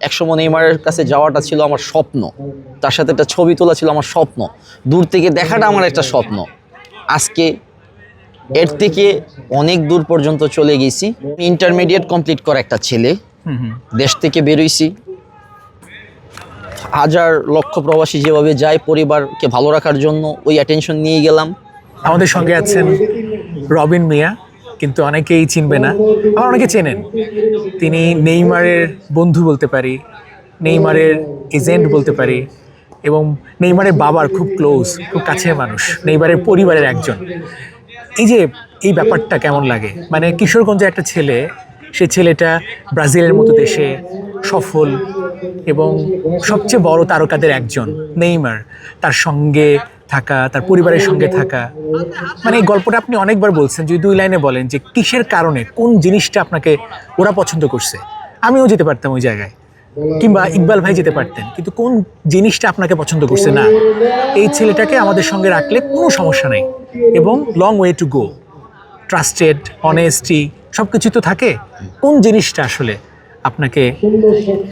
একসময় নেইমারের কাছে যাওয়াটা ছিল আমার স্বপ্ন। তার সাথে একটা ছবি তোলা ছিল আমার স্বপ্ন। দূর থেকে দেখাটা আমার একটা স্বপ্ন। আজকে এর থেকে অনেক দূর পর্যন্ত চলে গেছি। ইন্টারমিডিয়েট কমপ্লিট করা একটা ছেলে। দেশ থেকে বেরোইছি হাজার লক্ষ প্রবাসী যেভাবে যায় পরিবারকে ভালো রাখার জন্য ওই অ্যাটেনশন নিয়ে গেলাম। আমাদের সঙ্গে আছেন রবিন মিয়া। কিন্তু অনেকেই চিনবে না। আবার অনেকে চেনেন। তিনি নেইমারের বন্ধু বলতে পারি, নেইমারের এজেন্ট বলতে পারি এবং নেইমারের বাবার খুব ক্লোজ, খুব কাছের মানুষ, নেইমারের পরিবারের একজন। এই যে, এই ব্যাপারটা কেমন লাগে? মানে কিশোরগঞ্জের একটা ছেলে, সে ছেলেটা ব্রাজিলের মতো দেশে সফল এবং সবচেয়ে বড় তারকাদের একজন, নেইমার। তার সঙ্গে থাকা, তার পরিবারের সঙ্গে থাকা। মানে এই গল্পটা আপনি অনেকবার বলছেন, যদি দুই লাইনে বলেন যে কিসের কারণে, কোন জিনিসটা আপনাকে ওরা পছন্দ করছে? আমিও যেতে পারতাম ওই জায়গায়। কিংবা ইকবাল ভাই যেতে পারতেন, কিন্তু কোন জিনিসটা আপনাকে পছন্দ করছে? না, এই ছেলেটাকে আমাদের সঙ্গে রাখলে কোনো সমস্যা নেই। এবং long way to go trusted honesty সব কিছু তো থাকে। কোন জিনিসটা আসলে আপনাকে,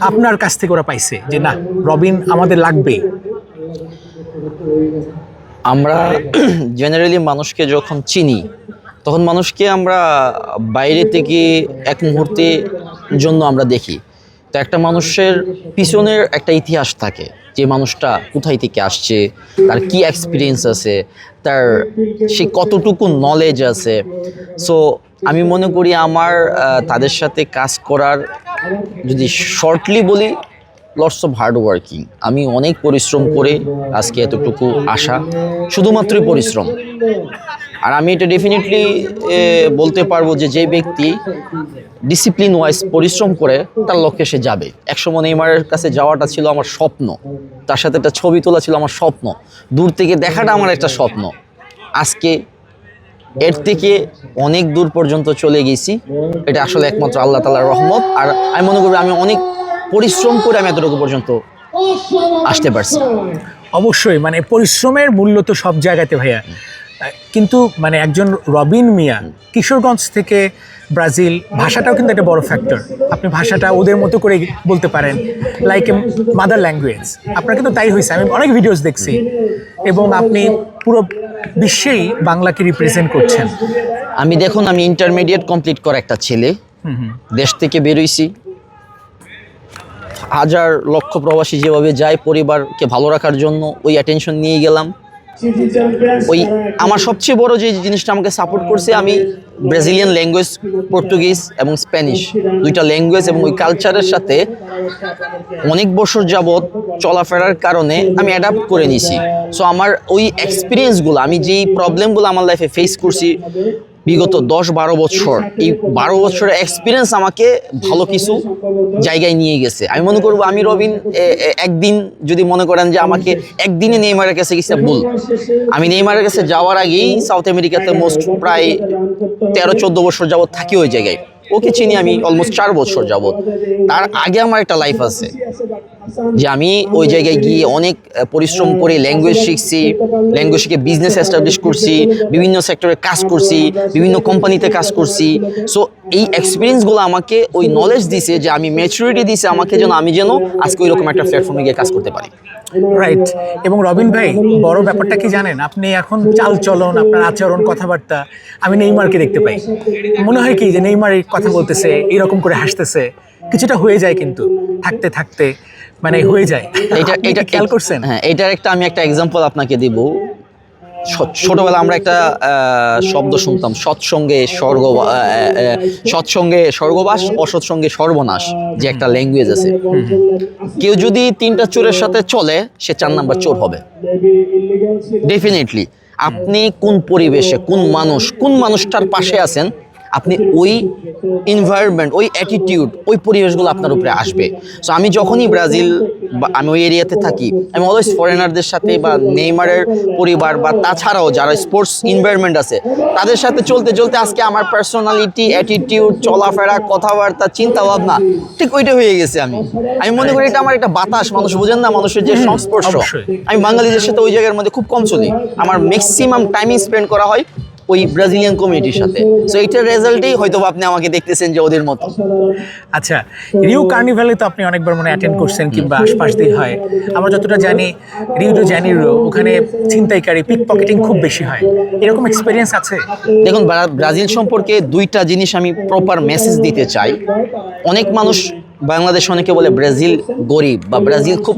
আপনার কাছ থেকে ওরা পাইছে যে না, রবিন আমাদের লাগবেই? আমরা জেনারেলি মানুষকে যখন চিনি, তখন মানুষকে আমরা বাইরে থেকে এক মুহূর্তে জন্য আমরা দেখি। তো একটা মানুষের পিছনের একটা ইতিহাস থাকে, যে মানুষটা কোথায় থেকে আসছে, তার কি এক্সপিরিয়েন্স আছে, তার সে কতটুকু নলেজ আছে। সো আমি মনে করি আমার তাদের সাথে কাজ করার যদি শর্টলি বলি লটস অফ হার্ড ওয়ার্কিং আমি অনেক পরিশ্রম করে আজকে এতটুকু আসা শুধুমাত্রই পরিশ্রম। আর আমি এটা ডেফিনেটলি বলতে পারব যে যে ব্যক্তি ডিসিপ্লিন ওয়াইজ পরিশ্রম করে, তার লক্ষ্যে সে যাবে। একসময় নেইমারের কাছে যাওয়াটা ছিল আমার স্বপ্ন। তার সাথে একটা ছবি তোলা ছিল আমার স্বপ্ন। দূর থেকে দেখাটা আমার একটা স্বপ্ন। আজকে এর থেকে অনেক দূর পর্যন্ত চলে গেছি। এটা আসলে একমাত্র আল্লাহ তালার রহমত। আর আমি মনে করি আমি অনেক পরিশ্রম করে আমি এতটুকু পর্যন্ত আসতে পারছি। অবশ্যই মানে পরিশ্রমের মূল্য তো সব জায়গাতে ভাইয়া। কিন্তু মানে একজন রবিন মিয়া কিশোরগঞ্জ থেকে ব্রাজিল ভাষাটাও কিন্তু একটা বড় ফ্যাক্টর আপনি ভাষাটা ওদের মতো করে বলতে পারেন লাইক এ মাদার ল্যাঙ্গুয়েজ আপনার কিন্তু তাই হয়েছে আমি অনেক ভিডিওস দেখছি। এবং আপনি পুরো বিশ্বেই বাংলাকে রিপ্রেজেন্ট করছেন। আমি দেখুন আমি ইন্টারমিডিয়েট কমপ্লিট করা একটা ছেলে। দেশ থেকে বেরোইছি হাজার লক্ষ প্রবাসী যেভাবে যায় পরিবারকে ভালো রাখার জন্য ওই অ্যাটেনশন নিয়ে গেলাম। ওই আমার সবচেয়ে বড় যে জিনিসটা আমাকে সাপোর্ট করছে, আমি ব্রাজিলিয়ান ল্যাঙ্গুয়েজ পর্তুগিজ এবং স্প্যানিশ দুইটা ল্যাঙ্গুয়েজ এবং ওই কালচারের সাথে অনেক বছর যাবৎ চলাফেরার কারণে আমি অ্যাডাপ্ট করে নিছি সো আমার ওই এক্সপিরিয়েন্সগুলো আমি যেই প্রবলেমগুলো আমার লাইফে ফেস করছি বিগত দশ বারো বছর, এই বারো বছরের এক্সপিরিয়েন্স আমাকে ভালো কিছু জায়গায় নিয়ে গেছে। আমি মনে করব আমি রবিন একদিন যদি মনে করেন যে আমাকে একদিনে নেইমারের কাছে গেছে, ভুল। আমি নেইমারের কাছে যাওয়ার আগেই সাউথ আমেরিকাতে মোস্ট প্রায় তেরো, চোদ্দ বছর যাবৎ থাকি ওই জায়গায়। ওকে চিনি আমি অলমোস্ট চার বছর যাবৎ। তার আগে আমার একটা লাইফ আছে। যে আমি ওই জায়গায় গিয়ে অনেক পরিশ্রম করে ল্যাঙ্গুয়েজ শিখছি ল্যাঙ্গুয়েজ শিখে বিজনেস এস্টাবলিশ করছি, বিভিন্ন সেক্টরে কাজ করছি, বিভিন্ন কোম্পানিতে কাজ করছি। সো এই এক্সপিরিয়েন্সগুলো আমাকে ওই নলেজ দিছে যে আমি ম্যাচুরিটি দিছে আমাকে যেন আমি যেন আজকে ওই রকম একটা প্ল্যাটফর্মে গিয়ে কাজ করতে পারি। রাইট এবং রবিন ভাই, বড় ব্যাপারটা কি জানেন? আপনি এখন চাল চলন আপনার আচরণ, কথাবার্তা, আমি নেইমারকে দেখতে পাই। মনে হয় কি যে নেইমার কথা বলতেছে, এরকম করে হাসতেছে। কিছুটা হয়ে যায় কিন্তু, থাকতে থাকতে। মানে হয়ে যায়। এটা এটা খেয়াল করছেন? হ্যাঁ এটার একটা আমি একটা এক্সাম্পল আপনাকে দিব। ছোটবেলা আমরা একটা শব্দ শুনতাম সৎসঙ্গে স্বর্গ সৎসঙ্গে স্বর্গবাস অসৎসঙ্গে সর্বনাশ যে একটা ল্যাঙ্গুয়েজ আছে। কেউ যদি তিনটা চোরের সাথে চলে সে চার নাম্বার চোর হবে। ডেফিনেটলি আপনি কোন পরিবেশে কোন মানুষ কোন মানুষটার পাশে আছেন আপনি ওই এনভায়রনমেন্ট ওই অ্যাটিটিউড ওই পরিবেশগুলো আপনার উপরে আসবে। সো আমি যখনই ব্রাজিল বা আমি ওই এরিয়াতে থাকি আমি অলওয়েজ ফরেনারদের সাথে বা নেইমারের পরিবার বা তাছাড়াও যারা স্পোর্টস এনভায়রনমেন্ট আছে তাদের সাথে চলতে চলতে আজকে আমার পার্সোনালিটি অ্যাটিটিউড চলাফেরা কথাবার্তা চিন্তা ভাবনা ঠিক ওইটা হয়ে গেছে আমি। আমি মনে করি এটা আমার একটা বাতাস মানুষ বোঝেন না মানুষের যে সংস্পর্শ। আমি বাঙালিদের সাথে ওই জায়গার মধ্যে খুব কম চলি। আমার ম্যাক্সিমাম টাইমিং স্পেন্ড করা হয় ওই ব্রাজিলিয়ান কমিউনিটির সাথে। সো এইটার রেজাল্টেই হয়তো আপনি আমাকে দেখতেছেন যে ওদের মতো। আচ্ছা রিউ কার্নিভালে তো আপনি অনেকবার মনে অ্যাটেন্ড করছেন কিংবা আশপাশ দিয়ে হয়। আমরা যতটা জানি রিউ ডো জ্যানিরো ওখানে ছিনতাইকারী পিক পকেটিং খুব বেশি হয়। এরকম এক্সপিরিয়েন্স আছে? দেখুন ব্রাজিল সম্পর্কে দুইটা জিনিস আমি প্রপার মেসেজ দিতে চাই। অনেক মানুষ বাংলাদেশ অনেকে বলে ব্রাজিল গরিব বা ব্রাজিল খুব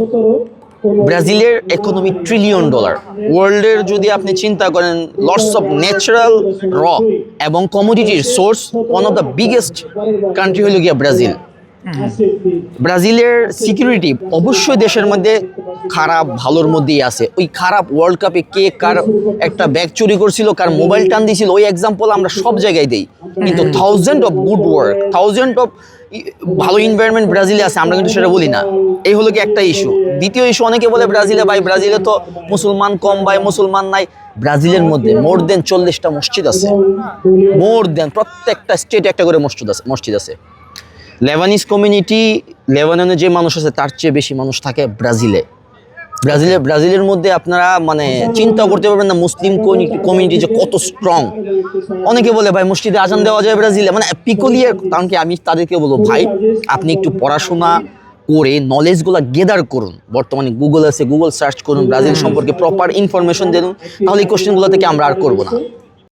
ব্রাজিলের ইকোনমি ট্রিলিয়ন ডলার ওয়ার্ল্ডের যদি আপনি চিন্তা করেন লটস অফ ন্যাচারাল র এবং কমোডিটির source one of the biggest country হলো গিয়া ব্রাজিল। ব্রাজিলের সিকিউরিটি অবশ্যই দেশের মধ্যে খারাপ ভালোর মধ্যেই আছে। ওই খারাপ ওয়ার্ল্ড কাপে কে কার একটা ব্যাগ চুরি করছিল কার মোবাইল টান দিয়েছিল ওই এক্সাম্পল আমরা সব জায়গায় দেই। কিন্তু thousand of good work thousand of ভালো এনভায়রনমেন্ট ব্রাজিলে আছে আমরা কিন্তু সেটা বলি না। এই হলো কি একটা ইস্যু দ্বিতীয় ইস্যু অনেকে বলে ব্রাজিলে ভাই ব্রাজিলে তো মুসলমান কম ভাই মুসলমান নাই। ব্রাজিলের মধ্যে মোর দেন চল্লিশটা মসজিদ আছে। মোর দেন প্রত্যেকটা স্টেটে একটা করে মসজিদ আছে মসজিদ আছে। লেবানিজ কমিউনিটি লেবাননে যে মানুষ আছে, তার চেয়ে বেশি মানুষ থাকে ব্রাজিলে। ব্রাজিলে, ব্রাজিলের মধ্যে আপনারা মানে চিন্তা করতে পারবেন না, মুসলিম কমিউনিটি যে কত স্ট্রং অনেকে বলে, ভাই, মসজিদে আজান দেওয়া যায় ব্রাজিলে। মানে পিকলিয়ার কারণ কি, আমি তাদেরকে বলব, ভাই, আপনি একটু পড়াশোনা করে নলেজগুলো গেদার করুন। বর্তমানে গুগল আছে গুগল সার্চ করুন, ব্রাজিল সম্পর্কে প্রপার ইনফরমেশন দেন তাহলে এই কোশ্চেনগুলো থেকে আমরা আর করব না।